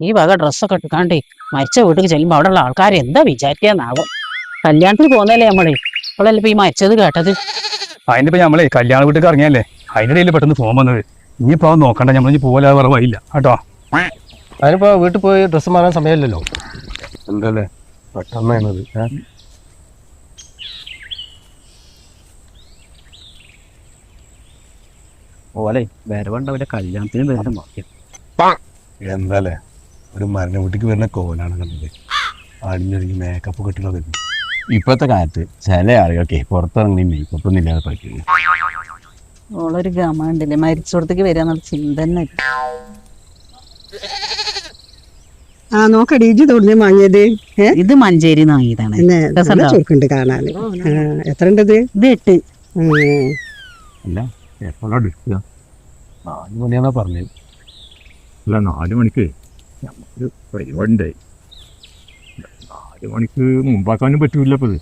ഈ വക ഡ്രസ്സൊക്കെ എടുക്കാണ്ട് മരിച്ച വീട്ടിൽ ചെല്ലുമ്പോ അവിടെയുള്ള ആൾക്കാർ എന്താ വിചാരിക്കാന്നാവും? കല്യാണത്തിന് പോകുന്നല്ലേ നമ്മളെ. ഇപ്പോഴല്ലേ ഇപ്പൊ ഈ മരിച്ചത് കേട്ടത്? അതിന്റെ ഇപ്പൊ നമ്മളെ കല്യാണ വീട്ടിൽ ഇറങ്ങിയല്ലേ? അതിന്റെ ഇടയിൽ പെട്ടെന്ന് ഫോൺ വന്നത്. ഇനിയിപ്പോ നോക്കണ്ട നമ്മൾ ഇനി പോലെ വേറെ വഴിയില്ല. കേട്ടോ? അതിനിപ്പോ വീട്ടിൽ പോയി ഡ്രസ്സ് മാറാൻ സമയമില്ലല്ലോ. എന്തല്ലേ പെട്ടെന്നാണത് ഓലെ അവന്റെ കല്യാണത്തിന് വേറെ എന്താല്ലേ ഒരു മരണ വീട്ടിക്ക് വരുന്ന കോലാണ് കണ്ടത്. അടിഞ്ഞൊരുങ്ങി മേക്കപ്പ് കെട്ടിലോ വരുന്നു ഇപ്പോഴത്തെ കാലത്ത് ചില ആളുകൾക്ക് പുറത്തിറങ്ങി മേക്കപ്പ് ഒന്നും ഇല്ലാതെ പഠിക്കുന്നു. ഓളൊരു ഗമുണ്ടല്ലേ മരിച്ചോടത്തേക്ക് വരിക എന്നുള്ള ചിന്ത തന്നെ ആ നോക്കടി ഇജി തോന്നി വാങ്ങിയത്? ഇത് മഞ്ചേരി വാങ്ങിയതാണ്. ചുരുക്കുണ്ട് ആ, എത്ര ഉണ്ടത് ഇത് എട്ട്. അല്ല എപ്പോഴാണ് എടുക്കുക? നാല് മണിയാണോ പറഞ്ഞത്. അല്ല നാല് മണിക്ക് നമുക്കൊരു പരിപാടി ഉണ്ടായി നാല് മണിക്ക് മുമ്പാക്കാനും പറ്റൂല ഇപ്പൊ ഇത്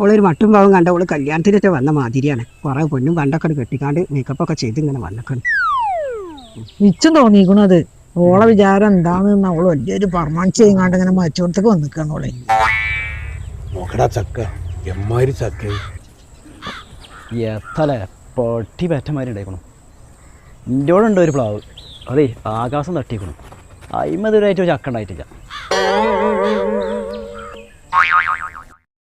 ഓളൊരു മട്ടും പാവം കണ്ട ഓൾ കല്യാണത്തിനൊക്കെ വന്ന മാതിരിയാണ്. കുറെ പൊന്നും കണ്ടൊക്കെ കെട്ടിക്കാണ്ട് മേക്കപ്പ് ഒക്കെ ചെയ്ത് ഇങ്ങനെ വന്നക്കണം. മിച്ചം അത്. ഓളെ വിചാരം എന്താണെന്ന് അവൾ വലിയൊരു പെർമാൻസ് ചെയ്യാണ്ട് ഇങ്ങനെ മരിച്ചോടത്തേക്ക് വന്നിക്കാണ് ഓളെ. നോക്കടാ ചക്ക. എമ്മാരി ചക്ക. എത്തല്ലേ പൊട്ടി പറ്റമാരുണ്ടായിക്കണം എന്റെ കൂടെ ഉണ്ട് ഒരു പ്ലാവ്. അതെ ആകാശം തട്ടിക്കണം അയിമതൊരായിട്ട് ചക്ക ഉണ്ടായിട്ടില്ല.